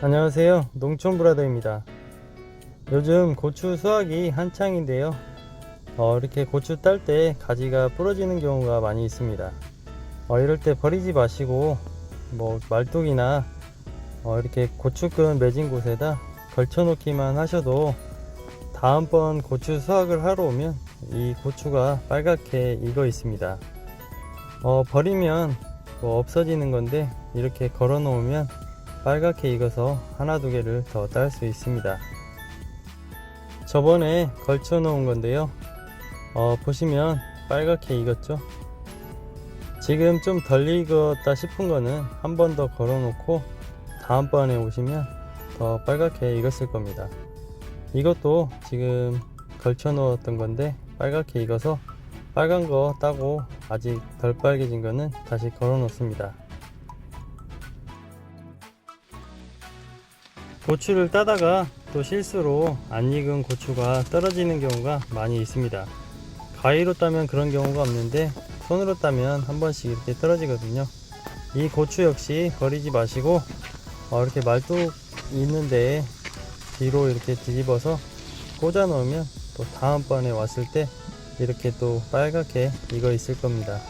안녕하세요. 농촌브라더입니다. 요즘 고추 수확이 한창인데요. 어, 이렇게 고추 딸 때 가지가 부러지는 경우가 많이 있습니다. 어, 이럴 때 버리지 마시고 뭐 말뚝이나 어, 이렇게 고추끈 맺은 곳에다 걸쳐 놓기만 하셔도 다음번 고추 수확을 하러 오면 이 고추가 빨갛게 익어 있습니다. 어, 버리면 뭐 없어지는 건데 이렇게 걸어 놓으면 빨갛게 익어서 하나 두 개를 더 딸 수 있습니다. 저번에 걸쳐 놓은 건데요. 어, 보시면 빨갛게 익었죠? 지금 좀 덜 익었다 싶은 거는 한 번 더 걸어 놓고 다음번에 오시면 더 빨갛게 익었을 겁니다. 이것도 지금 걸쳐 놓았던 건데 빨갛게 익어서 빨간 거 따고 아직 덜 빨개진 거는 다시 걸어 놓습니다. 고추를 따다가 또 실수로 안 익은 고추가 떨어지는 경우가 많이 있습니다. 가위로 따면 그런 경우가 없는데 손으로 따면 한 번씩 이렇게 떨어지거든요. 이 고추 역시 버리지 마시고 어, 이렇게 말뚝 있는데 뒤로 이렇게 뒤집어서 꽂아 놓으면 또 다음번에 왔을 때 이렇게 또 빨갛게 익어 있을 겁니다.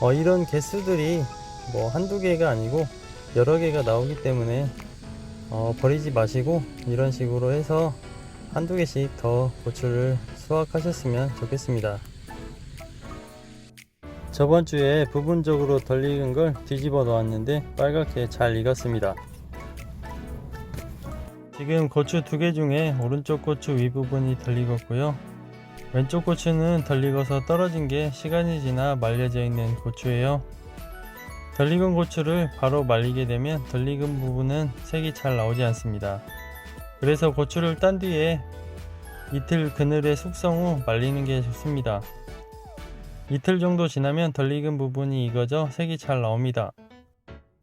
어, 이런 개수들이 뭐 한두 개가 아니고 여러 개가 나오기 때문에 어, 버리지 마시고 이런 식으로 해서 한두 개씩 더 고추를 수확하셨으면 좋겠습니다. 저번 주에 부분적으로 덜 익은 걸 뒤집어 놓았는데 빨갛게 잘 익었습니다. 지금 고추 두 개 중에 오른쪽 고추 윗부분이 덜 익었고요. 왼쪽 고추는 덜 익어서 떨어진 게 시간이 지나 말려져 있는 고추예요. 덜 익은 고추를 바로 말리게 되면 덜 익은 부분은 색이 잘 나오지 않습니다. 그래서 고추를 딴 뒤에 이틀 그늘에 숙성 후 말리는 게 좋습니다. 이틀 정도 지나면 덜 익은 부분이 익어져 색이 잘 나옵니다.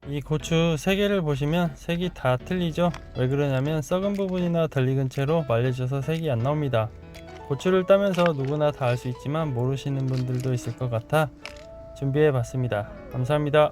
이 고추 3개를 보시면 색이 다 틀리죠? 왜 그러냐면 썩은 부분이나 덜 익은 채로 말려져서 색이 안 나옵니다. 고추를 따면서 누구나 다 알 수 있지만 모르시는 분들도 있을 것 같아 준비해 봤습니다. 감사합니다.